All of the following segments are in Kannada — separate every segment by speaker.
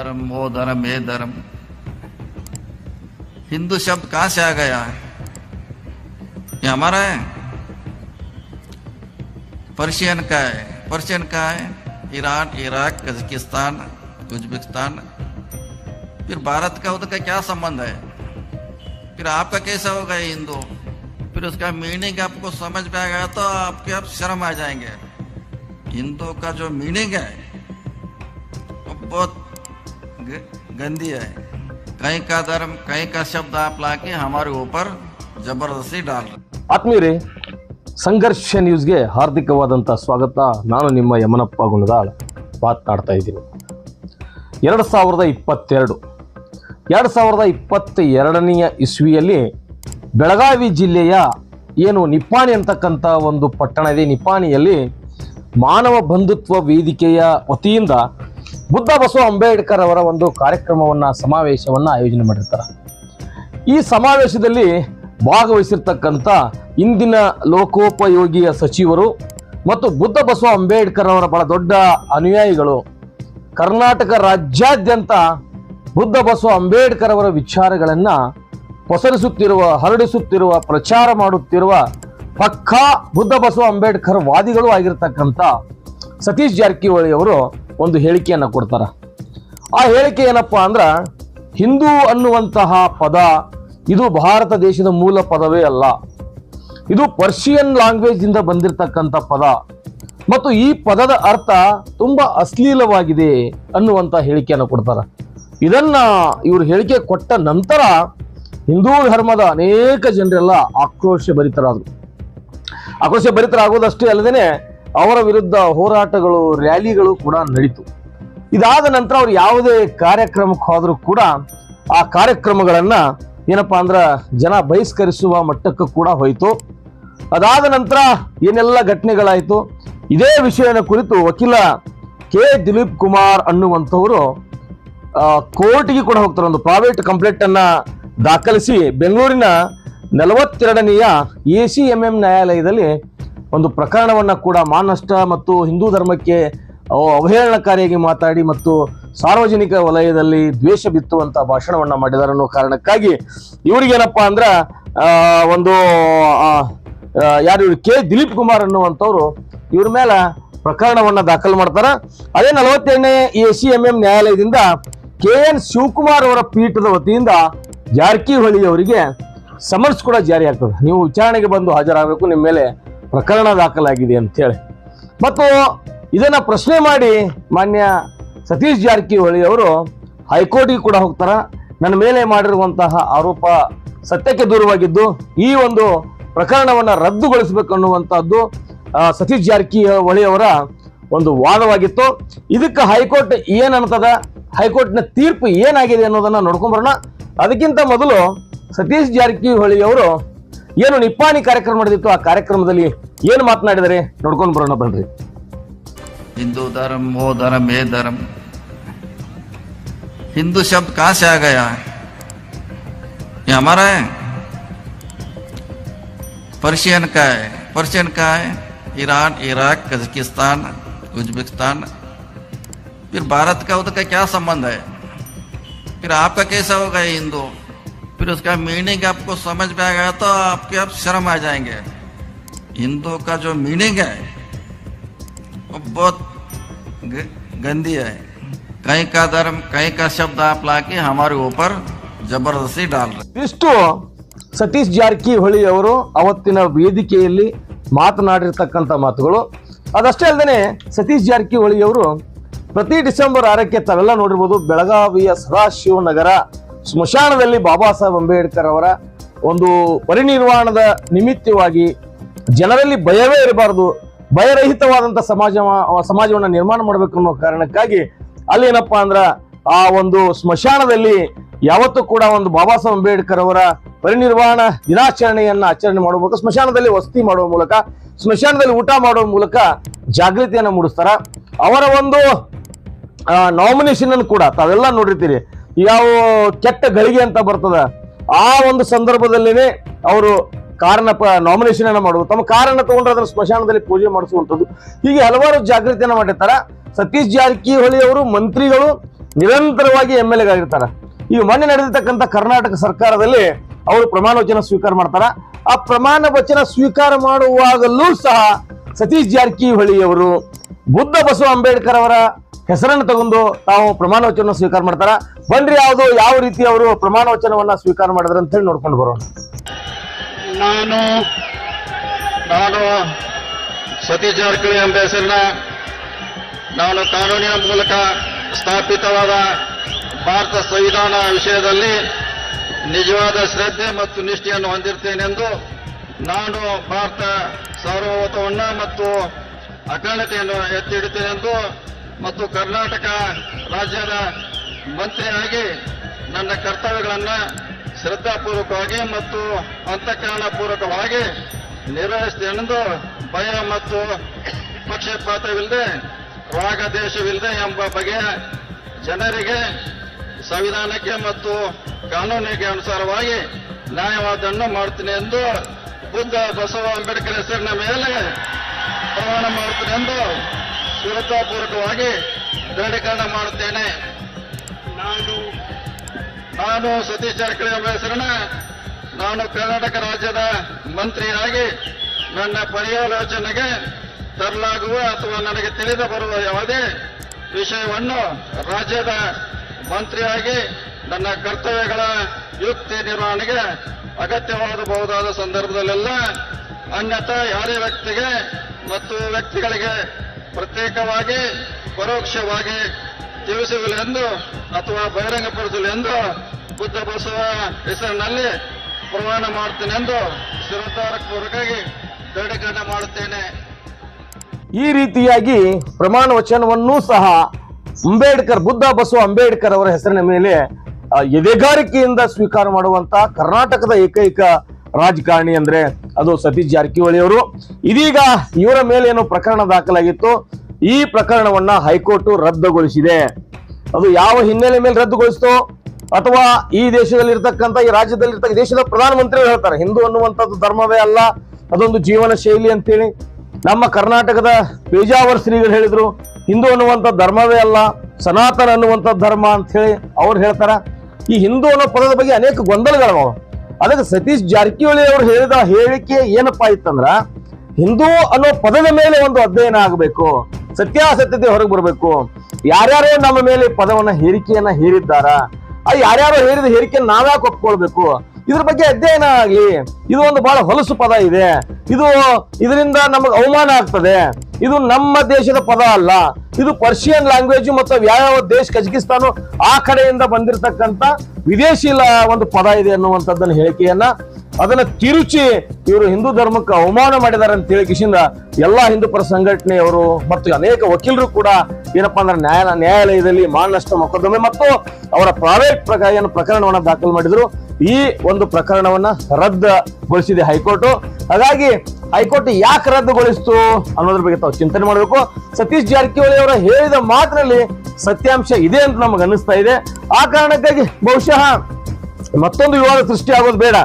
Speaker 1: धर्म, वो धर्म, ये धर्म। हिंदू शब्द कहाँ से आ गया? है ये हमारा है। पर्शियन का है। पर्शियन का है? Iran, Iraq, Kazakhstan, Uzbekistan. फिर भारत का, उधर का क्या संबंध है? फिर आपका कैसा होगा ये हिंदू? फिर उसका मीनिंग आपको समझ में आएगा तो आपके आप शर्म आ जाएँगे। हिंदू का जो मीनिंग है, वो बहुत ग- गंदी है कहीं का धर्म कहीं का शब्द आप लाके हमारे ऊपर जबरदस्ती डाल रहे
Speaker 2: ಆತ್ಮೀಯರೇ ಸಂಘರ್ಷ ನ್ಯೂಸ್ಗೆ ಹಾರ್ದಿಕವಾದಂಥ ಸ್ವಾಗತ ನಾನು ನಿಮ್ಮ ಯಮನಪ್ಪ ಗುಣದಾಳ್ ಮಾತನಾಡ್ತಾ ಇದ್ದೀನಿ ಎರಡು ಸಾವಿರದ ಇಪ್ಪತ್ತೆರಡು ಎರಡು ಸಾವಿರದ ಇಪ್ಪತ್ತ ಎರಡನೆಯ ಇಸ್ವಿಯಲ್ಲಿ ಬೆಳಗಾವಿ ಜಿಲ್ಲೆಯ ಏನು ನಿಪ್ಪಾಣಿ ಅಂತಕ್ಕಂಥ ಒಂದು ಪಟ್ಟಣ ಇದೆ ನಿಪ್ಪಾಣಿಯಲ್ಲಿ ಮಾನವ ಬಂಧುತ್ವ ವೇದಿಕೆಯ ವತಿಯಿಂದ ಬುದ್ಧ ಬಸವ ಅಂಬೇಡ್ಕರ್ ಅವರ ಒಂದು ಕಾರ್ಯಕ್ರಮವನ್ನು, ಸಮಾವೇಶವನ್ನು ಆಯೋಜನೆ ಮಾಡಿರ್ತಾರೆ. ಈ ಸಮಾವೇಶದಲ್ಲಿ ಭಾಗವಹಿಸಿರ್ತಕ್ಕಂಥ ಇಂದಿನ ಲೋಕೋಪಯೋಗಿಯ ಸಚಿವರು ಮತ್ತು ಬುದ್ಧ ಬಸವ ಅಂಬೇಡ್ಕರ್ ಅವರ ಬಹಳ ದೊಡ್ಡ ಅನುಯಾಯಿಗಳು, ಕರ್ನಾಟಕ ರಾಜ್ಯಾದ್ಯಂತ ಬುದ್ಧ ಬಸವ ಅಂಬೇಡ್ಕರ್ ಅವರ ವಿಚಾರಗಳನ್ನು ಪಸರಿಸುತ್ತಿರುವ, ಹರಡಿಸುತ್ತಿರುವ, ಪ್ರಚಾರ ಮಾಡುತ್ತಿರುವ ಪಕ್ಕಾ ಬುದ್ಧ ಬಸವ ಅಂಬೇಡ್ಕರ್ ವಾದಿಗಳು ಆಗಿರ್ತಕ್ಕಂಥ ಸತೀಶ್ ಜಾರಕಿಹೊಳಿ ಅವರು ಒಂದು ಹೇಳಿಕೆಯನ್ನು ಕೊಡ್ತಾರೆ. ಆ ಹೇಳಿಕೆ ಏನಪ್ಪ ಅಂದ್ರೆ, ಹಿಂದೂ ಅನ್ನುವಂತಹ ಪದ ಇದು ಭಾರತ ದೇಶದ ಮೂಲ ಪದವೇ ಅಲ್ಲ. ಇದು ಪರ್ಷಿಯನ್ ಲ್ಯಾಂಗ್ವೇಜ್ ಇಂದ ಬಂದಿರತಕ್ಕಂಥ ಪದ. ಮತ್ತು ಈ ಪದದ ಅರ್ಥ ತುಂಬ ಅಶ್ಲೀಲವಾಗಿದೆ ಅನ್ನುವಂಥ ಹೇಳಿಕೆಯನ್ನು ಕೊಡ್ತಾರೆ. ಇದನ್ನು ಇವರು ಹೇಳಿಕೆ ಕೊಟ್ಟ ನಂತರ ಹಿಂದೂ ಧರ್ಮದ ಅನೇಕ ಜನರೆಲ್ಲ ಆಕ್ರೋಶ ಭರಿತರಾದರು. ಆಕ್ರೋಶ ಭರಿತರಾಗೋದಷ್ಟೇ ಅಲ್ಲದೆ ಅವರ ವಿರುದ್ಧ ಹೋರಾಟಗಳು, ರ್ಯಾಲಿಗಳು ಕೂಡ ನಡೀತು. ಇದಾದ ನಂತರ ಅವ್ರು ಯಾವುದೇ ಕಾರ್ಯಕ್ರಮಕ್ಕೆ ಹೋದರೂ ಕೂಡ ಆ ಕಾರ್ಯಕ್ರಮಗಳನ್ನು ಏನಪ್ಪಾ ಅಂದ್ರೆ ಜನ ಬಹಿಷ್ಕರಿಸುವ ಮಟ್ಟಕ್ಕೆ ಕೂಡ ಹೋಯಿತು. ಅದಾದ ನಂತರ ಏನೆಲ್ಲ ಘಟನೆಗಳಾಯಿತು? ಇದೇ ವಿಷಯನ ಕುರಿತು ವಕೀಲ ಕೆ. ದಿಲೀಪ್ ಕುಮಾರ್ ಅನ್ನುವಂಥವರು ಕೋರ್ಟಿಗೆ ಕೂಡ ಹೋಗ್ತಾರೆ. ಒಂದು ಪ್ರೈವೇಟ್ ಕಂಪ್ಲೇಂಟ್ ಅನ್ನ ದಾಖಲಿಸಿ ಬೆಂಗಳೂರಿನ ನಲವತ್ತೆರಡನೆಯ ಎ ಸಿ ಎಂ ಎಂ ನ್ಯಾಯಾಲಯದಲ್ಲಿ ಒಂದು ಪ್ರಕರಣವನ್ನು ಕೂಡ ಮಾನಷ್ಟ ಮತ್ತು ಹಿಂದೂ ಧರ್ಮಕ್ಕೆ ಅವ- ಅವಹೇಳನಕಾರಿಯಾಗಿ ಮಾತಾಡಿ ಮತ್ತು ಸಾರ್ವಜನಿಕ ವಲಯದಲ್ಲಿ ದ್ವೇಷ ಬಿತ್ತುವಂಥ ಭಾಷಣವನ್ನ ಮಾಡಿದ್ದಾರೆ ಅನ್ನೋ ಕಾರಣಕ್ಕಾಗಿ ಇವರಿಗೇನಪ್ಪ ಅಂದ್ರ ಒಂದು ಯಾರು ಇವ್ರು ಕೆ ದಿಲೀಪ್ ಕುಮಾರ್ ಅನ್ನುವಂಥವ್ರು ಇವ್ರ ಮೇಲೆ ಪ್ರಕರಣವನ್ನ ದಾಖಲು ಮಾಡ್ತಾರೆ. ಅದೇ ನಲವತ್ತೆರಡನೇ ಎ ಸಿ ಎಂ ಎಂ ನ್ಯಾಯಾಲಯದಿಂದ ಕೆ ಎನ್ ಶಿವಕುಮಾರ್ ಅವರ ಪೀಠದ ವತಿಯಿಂದ ಜಾರಕಿಹೊಳಿ ಅವರಿಗೆ ಸಮನ್ಸ್ ಕೂಡ ಜಾರಿ ಆಗ್ತದೆ. ನೀವು ವಿಚಾರಣೆಗೆ ಬಂದು ಹಾಜರಾಗಬೇಕು, ನಿಮ್ಮ ಮೇಲೆ ಪ್ರಕರಣ ದಾಖಲಾಗಿದೆ ಅಂತ ಹೇಳಿ. ಮತ್ತು ಇದನ್ನು ಪ್ರಶ್ನೆ ಮಾಡಿ ಮಾನ್ಯ ಸತೀಶ್ ಜಾರಕಿಹೊಳಿ ಅವರು, ಹೈಕೋರ್ಟಿಗೆ ಕೂಡ ಹೋಗ್ತಾರೆ. ನನ್ನ ಮೇಲೆ ಮಾಡಿರುವಂತಹ ಆರೋಪ ಸತ್ಯಕ್ಕೆ ದೂರವಾಗಿದ್ದು, ಈ ಒಂದು ಪ್ರಕರಣವನ್ನು ರದ್ದುಗೊಳಿಸಬೇಕನ್ನುವಂಥದ್ದು ಸತೀಶ್ ಜಾರಕಿಹೊಳಿ ಅವರ ಒಂದು ವಾದವಾಗಿತ್ತು. ಇದಕ್ಕೆ ಹೈಕೋರ್ಟ್ ಏನು ಅಂತದ ಹೈಕೋರ್ಟ್ನ ತೀರ್ಪು ಏನಾಗಿದೆ ಅನ್ನೋದನ್ನು ನೋಡ್ಕೊಂಬರೋಣ ಅದಕ್ಕಿಂತ ಮೊದಲು ಸತೀಶ್ ಜಾರಕಿಹೊಳಿ ಅವರು ಏನು ನಿಪ್ಪಾಣಿ ಕಾರ್ಯಕ್ರಮ ನಡೆದಿತ್ತು ಆ ಕಾರ್ಯಕ್ರಮದಲ್ಲಿ ಏನು ಮಾತನಾಡಿದರೆ ನೋಡ್ಕೊಂಡು ಬರೋಣ ಬನ್ರಿ
Speaker 1: हिंदू धर्म वो धर्म ये धर्म हिंदू शब्द कहां से आ गया ये हमारा है पर्शियन का है पर्शियन का है ईरान इराक कजाकिस्तान उज्बेकिस्तान फिर भारत का उधर का क्या संबंध है फिर आपका कैसा होगा ये हिंदू फिर उसका मीनिंग आपको समझ में आएगा तो आपके आप शर्म आ जाएंगे हिंदू का जो मीनिंग है वो बहुत ग- गंदी है कहीं का धर्म कहीं का शब्द आप लाके हमारे ऊपर जबरदस्ती डाल रहे
Speaker 2: ಇಷ್ಟು ಸತೀಶ್ ಜಾರಕಿಹೊಳಿ ಅವರು ಅವತ್ತಿನ ವೇದಿಕೆಯಲ್ಲಿ ಮಾತನಾಡಿರ್ತಕ್ಕಂಥ ಮಾತುಗಳು ಅದಷ್ಟೇ ಅಲ್ಲದೆ ಸತೀಶ್ ಜಾರಕಿಹೊಳಿ ಅವರು ಪ್ರತಿ ಡಿಸೆಂಬರ್ ಆರಕ್ಕೆ ತಾವೆಲ್ಲ ನೋಡಿರ್ಬೋದು ಬೆಳಗಾವಿಯ ಸದಾಶಿವನಗರ ಸ್ಮಶಾನದಲ್ಲಿ ಬಾಬಾ ಸಾಹೇಬ್ ಅಂಬೇಡ್ಕರ್ ಅವರ ಒಂದು ಪರಿನಿರ್ವಾಣದ ನಿಮಿತ್ತವಾಗಿ ಜನರಲ್ಲಿ ಭಯವೇ ಇರಬಾರದು ಭಯರಹಿತವಾದಂಥ ಸಮಾಜ, ಸಮಾಜವನ್ನು ನಿರ್ಮಾಣ ಮಾಡಬೇಕು ಅನ್ನೋ ಕಾರಣಕ್ಕಾಗಿ ಅಲ್ಲಿ ಏನಪ್ಪಾ ಅಂದ್ರ ಆ ಒಂದು ಸ್ಮಶಾನದಲ್ಲಿ ಯಾವತ್ತೂ ಕೂಡ ಒಂದು ಬಾಬಾ ಸಾಹೇಬ್ ಅಂಬೇಡ್ಕರ್ ಅವರ ಪರಿನಿರ್ವಾಣ ದಿನಾಚರಣೆಯನ್ನು ಆಚರಣೆ ಮಾಡುವ ಮೂಲಕ, ಸ್ಮಶಾನದಲ್ಲಿ ವಸತಿ ಮಾಡುವ ಮೂಲಕ, ಸ್ಮಶಾನದಲ್ಲಿ ಊಟ ಮಾಡುವ ಮೂಲಕ ಜಾಗೃತಿಯನ್ನು ಮೂಡಿಸ್ತಾರ. ಅವರ ಒಂದು ನಾಮಿನೇಷನ್ ಅನ್ನು ಕೂಡ ತಾವೆಲ್ಲ ನೋಡಿರ್ತೀರಿ. ಯಾವ ಕೆಟ್ಟ ಗಳಿಗೆ ಅಂತ ಬರ್ತದ, ಆ ಒಂದು ಸಂದರ್ಭದಲ್ಲಿನೆ ಅವರು ಕಾರಣ ನಾಮಿನೇಷನ್ ಅನ್ನ ಮಾಡುವುದು ತಮ್ಮ ಕಾರನ್ನ ತಗೊಂಡ್ರೆ ಅದರ ಸ್ಮಶಾನದಲ್ಲಿ ಪೂಜೆ ಮಾಡಿಸುವಂಥದ್ದು. ಹೀಗೆ ಹಲವಾರು ಜಾಗೃತಿಯನ್ನ ಮಾಡಿರ್ತಾರ. ಸತೀಶ್ ಜಾರಕಿಹೊಳಿ ಅವರು ಮಂತ್ರಿಗಳು ನಿರಂತರವಾಗಿ ಎಂ ಎಲ್ ಎಗಾಗಿರ್ತಾರ ಈಗ ಮೊನ್ನೆ ನಡೆದಿರ್ತಕ್ಕಂಥ ಕರ್ನಾಟಕ ಸರ್ಕಾರದಲ್ಲಿ ಅವರು ಪ್ರಮಾಣ ವಚನ ಸ್ವೀಕಾರ ಮಾಡ್ತಾರ. ಆ ಪ್ರಮಾಣ ವಚನ ಸ್ವೀಕಾರ ಮಾಡುವಾಗಲೂ ಸಹ ಸತೀಶ್ ಜಾರಕಿಹೊಳಿ ಅವರು ಬುದ್ಧ ಬಸವ ಅಂಬೇಡ್ಕರ್ ಅವರ ಹೆಸರನ್ನು ತಗೊಂಡು ತಾವು ಪ್ರಮಾಣ ವಚನ ಸ್ವೀಕಾರ ಮಾಡ್ತಾರ? ಬನ್ರಿ ಯಾವುದು ಯಾವ ರೀತಿ ಅವರು ಪ್ರಮಾಣ ವಚನವನ್ನ ಸ್ವೀಕಾರ ಮಾಡಿದ್ರು ಅಂತ ಹೇಳಿ ನೋಡ್ಕೊಂಡು ಬರೋಣ.
Speaker 3: ನಾನು ನಾನು ಸತೀಶ್ ಜಾರಕಿಹೊಳಿ ಎಂಬ ಹೆಸರಿನ ನಾನು ಕಾನೂನಿನ ಮೂಲಕ ಸ್ಥಾಪಿತವಾದ ಭಾರತ ಸಂವಿಧಾನ ವಿಷಯದಲ್ಲಿ ನಿಜವಾದ ಶ್ರದ್ಧೆ ಮತ್ತು ನಿಷ್ಠೆಯನ್ನು ಹೊಂದಿರ್ತೇನೆಂದು ನಾನು ಭಾರತ ಸಾರ್ವಭೌಮತ್ವವನ್ನು ಮತ್ತು ಅಖಂಡತೆಯನ್ನು ಎತ್ತಿ ಹಿಡಿತೇನೆಂದು ಮತ್ತು ಕರ್ನಾಟಕ ರಾಜ್ಯದ ಮಂತ್ರಿಯಾಗಿ ನನ್ನ ಕರ್ತವ್ಯಗಳನ್ನು ಶ್ರದ್ಧಾಪೂರ್ವಕವಾಗಿ ಮತ್ತು ಅಂತಃಕರಣಪೂರ್ವಕವಾಗಿ ನಿರ್ವಹಿಸ್ತೇನೆಂದು ಭಯ ಮತ್ತು ಪಕ್ಷಪಾತವಿಲ್ಲದೆ ರಾಗದೇಶವಿಲ್ಲದೆ ಎಂಬ ಬಗೆಯ ಜನರಿಗೆ ಸಂವಿಧಾನಕ್ಕೆ ಮತ್ತು ಕಾನೂನಿಗೆ ಅನುಸಾರವಾಗಿ ನ್ಯಾಯವಾದನ್ನು ಮಾಡುತ್ತೇನೆ ಎಂದು ಬುದ್ಧ ಬಸವ ಅಂಬೇಡ್ಕರ್ ಹೆಸರಿನ ಮೇಲೆ ಪ್ರಮಾಣ ಮಾಡುತ್ತೇನೆ ಎಂದು ಶ್ರದ್ಧಾಪೂರ್ವಕವಾಗಿ ದೃಢೀಕರಣ ಮಾಡುತ್ತೇನೆ. ನಾನು ನಾನು ಸತೀಶ್ ಜಾರಕಿಹೊಳಿ ಅವರ ಹೆಸರಿನ ನಾನು ಕರ್ನಾಟಕ ರಾಜ್ಯದ ಮಂತ್ರಿಯಾಗಿ ನನ್ನ ಪರ್ಯಾಲೋಚನೆಗೆ ತರಲಾಗುವ ಅಥವಾ ನನಗೆ ತಿಳಿದು ಬರುವ ಯಾವುದೇ ವಿಷಯವನ್ನು ರಾಜ್ಯದ ಮಂತ್ರಿಯಾಗಿ ನನ್ನ ಕರ್ತವ್ಯಗಳ ಯುಕ್ತಿ ನಿರ್ವಹಣೆಗೆ ಅಗತ್ಯವಾಗಬಹುದಾದ ಸಂದರ್ಭದಲ್ಲೆಲ್ಲ ಅನ್ಯತ ಯಾರೇ ವ್ಯಕ್ತಿಗೆ ಮತ್ತು ವ್ಯಕ್ತಿಗಳಿಗೆ ಪ್ರತ್ಯೇಕವಾಗಿ, ಪರೋಕ್ಷವಾಗಿ ತಿಳಿಸುವಿಲೆಂದು ಅಥವಾ ಬಹಿರಂಗಪಡಿಸಲೆಂದು ಬುದ್ಧ ಬಸವ ಹೆಸರಿನಲ್ಲಿ ಪ್ರಮಾಣ ಮಾಡ್ತೇನೆಂದು ಶ್ರದ್ಧಾಪೂರ್ವಕವಾಗಿ ದೃಢೀಕರಣ ಮಾಡುತ್ತೇನೆ.
Speaker 2: ಈ ರೀತಿಯಾಗಿ ಪ್ರಮಾಣ ವಚನವನ್ನೂ ಸಹ ಅಂಬೇಡ್ಕರ್, ಬುದ್ಧ ಬಸವ ಅಂಬೇಡ್ಕರ್ ಅವರ ಹೆಸರಿನ ಮೇಲೆ ಎದೆಗಾರಿಕೆಯಿಂದ ಸ್ವೀಕಾರ ಮಾಡುವಂತ ಕರ್ನಾಟಕದ ಏಕೈಕ ರಾಜಕಾರಣಿ ಅಂದ್ರೆ ಅದು ಸತೀಶ್ ಜಾರಕಿಹೊಳಿ ಅವರು. ಇದೀಗ ಇವರ ಮೇಲೆ ಏನು ಪ್ರಕರಣ ದಾಖಲಾಗಿತ್ತು. ಈ ಪ್ರಕರಣವನ್ನ ಹೈಕೋರ್ಟ್ ರದ್ದುಗೊಳಿಸಿದೆ. ಅದು ಯಾವ ಹಿನ್ನೆಲೆ ಮೇಲೆ ರದ್ದುಗೊಳಿಸ್ತು ಅಥವಾ ಈ ದೇಶದಲ್ಲಿ ಇರ್ತಕ್ಕಂಥ ಈ ರಾಜ್ಯದಲ್ಲಿ ಇರ್ತಕ್ಕ ದೇಶದ ಪ್ರಧಾನಮಂತ್ರಿ ಹೇಳ್ತಾರೆ, ಹಿಂದೂ ಅನ್ನುವಂಥದ್ದು ಧರ್ಮವೇ ಅಲ್ಲ, ಅದೊಂದು ಜೀವನ ಶೈಲಿ ಅಂತೇಳಿ. ನಮ್ಮ ಕರ್ನಾಟಕದ ಪೇಜಾವರ್ ಶ್ರೀಗಳು ಹೇಳಿದ್ರು, ಹಿಂದೂ ಅನ್ನುವಂಥ ಧರ್ಮವೇ ಅಲ್ಲ, ಸನಾತನ ಅನ್ನುವಂಥ ಧರ್ಮ ಅಂತ ಹೇಳಿ ಅವ್ರು ಹೇಳ್ತಾರ. ಈ ಹಿಂದೂ ಅನ್ನೋ ಪದದ ಬಗ್ಗೆ ಅನೇಕ ಗೊಂದಲಗಳವ ಅದಕ್ಕೆ ಸತೀಶ್ ಜಾರಕಿಹೊಳಿ ಅವರು ಹೇಳಿದ ಹೇಳಿಕೆ ಏನಪ್ಪಾ ಇತ್ತಂದ್ರ, ಹಿಂದೂ ಅನ್ನೋ ಪದದ ಮೇಲೆ ಒಂದು ಅಧ್ಯಯನ ಆಗಬೇಕು, ಸತ್ಯಾಸತ್ಯತೆ ಹೊರಗೆ ಬರಬೇಕು. ಯಾರ್ಯಾರೇ ನಮ್ಮ ಮೇಲೆ ಪದವನ್ನ ಹೇರಿಕೆಯನ್ನ ಹೇರಿದ್ದಾರ ಆ ಯಾರ್ಯಾರು ಹೇರಿದ ಹೇರಿಕೆಯನ್ನು ನಾವ್ಯಾಕೆ ಒಪ್ಕೊಳ್ಬೇಕು? ಇದ್ರ ಬಗ್ಗೆ ಅಧ್ಯಯನ ಆಗ್ಲಿ. ಇದು ಒಂದು ಬಹಳ ಹೊಲಸು ಪದ ಇದೆ. ಇದು ಇದರಿಂದ ನಮಗೆ ಅವಮಾನ ಆಗ್ತದೆ. ಇದು ನಮ್ಮ ದೇಶದ ಪದ ಅಲ್ಲ. ಇದು ಪರ್ಷಿಯನ್ ಲ್ಯಾಂಗ್ವೇಜ್ ಮತ್ತು ಯಾವ ದೇಶ ಕಜಕಿಸ್ತಾನ ಆ ಕಡೆಯಿಂದ ಬಂದಿರತಕ್ಕಂತ ವಿದೇಶಿ ಒಂದು ಪದ ಇದೆ ಅನ್ನುವಂಥದ್ದನ್ನು ಹೇಳಿಕೆಯನ್ನ ಅದನ್ನ ತಿರುಚಿ ಇವರು ಹಿಂದೂ ಧರ್ಮಕ್ಕೆ ಅವಮಾನ ಮಾಡಿದ್ದಾರೆ ಅಂತ ಹೇಳಿ ಕಿಶಿಂದ ಎಲ್ಲಾ ಹಿಂದೂ ಪರ ಸಂಘಟನೆಯವರು ಮತ್ತು ಅನೇಕ ವಕೀಲರು ಕೂಡ ಏನಪ್ಪ ಅಂದ್ರೆ ನ್ಯಾಯ ನ್ಯಾಯಾಲಯದಲ್ಲಿ ಮಾನನಷ್ಟ ಮೊಕದ್ದಮೆ ಮತ್ತು ಅವರ ಪ್ರೈವೇಟ್ ಪ್ರಕಾರ ಏನು ಪ್ರಕರಣವನ್ನ ದಾಖಲು ಮಾಡಿದ್ರು. ಈ ಒಂದು ಪ್ರಕರಣವನ್ನ ರದ್ದುಗೊಳಿಸಿದೆ ಹೈಕೋರ್ಟ್. ಹಾಗಾಗಿ ಹೈಕೋರ್ಟ್ ಯಾಕೆ ರದ್ದುಗೊಳಿಸ್ತು ಅನ್ನೋದ್ರ ಬಗ್ಗೆ ತಾವು ಚಿಂತನೆ ಮಾಡಬೇಕು. ಸತೀಶ್ ಜಾರಕಿಹೊಳಿ ಅವರ ಹೇಳಿದ ಮಾತಿನಲ್ಲಿ ಸತ್ಯಾಂಶ ಇದೆ ಅಂತ ನಮಗೆ ಅನ್ನಿಸ್ತಾ ಇದೆ. ಆ ಕಾರಣಕ್ಕಾಗಿ ಬಹುಶಃ ಮತ್ತೊಂದು ವಿವಾದ ಸೃಷ್ಟಿ ಆಗೋದು ಬೇಡ.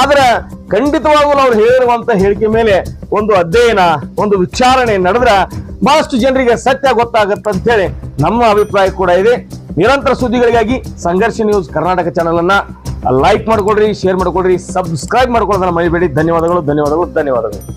Speaker 2: ಆದ್ರೆ ಖಂಡಿತವಾಗಲೂ ಅವ್ರು ಹೇಳಿರುವಂತ ಹೇಳಿಕೆ ಮೇಲೆ ಒಂದು ಅಧ್ಯಯನ, ಒಂದು ವಿಚಾರಣೆ ನಡೆದ್ರ ಬಹಳಷ್ಟು ಜನರಿಗೆ ಸತ್ಯ ಗೊತ್ತಾಗತ್ತೆ ಅಂತ ಹೇಳಿ ನಮ್ಮ ಅಭಿಪ್ರಾಯ ಕೂಡ ಇದೆ. ನಿರಂತರ ಸುದ್ದಿಗಳಿಗಾಗಿ ಸಂಘರ್ಷ ನ್ಯೂಸ್ ಕರ್ನಾಟಕ ಚಾನೆಲ್ ಅನ್ನ ಲೈಕ್ ಮಾಡ್ಕೊಡ್ರಿ ಶೇರ್ ಮಾಡ್ಕೊಡ್ರಿ ಸಬ್ಸ್ಕ್ರೈಬ್ ಮಾಡ್ಕೊಳ್ಳೋದನ್ನ ಮರಿಬೇಡಿ. ಧನ್ಯವಾದಗಳು ಧನ್ಯವಾದಗಳು ಧನ್ಯವಾದಗಳು.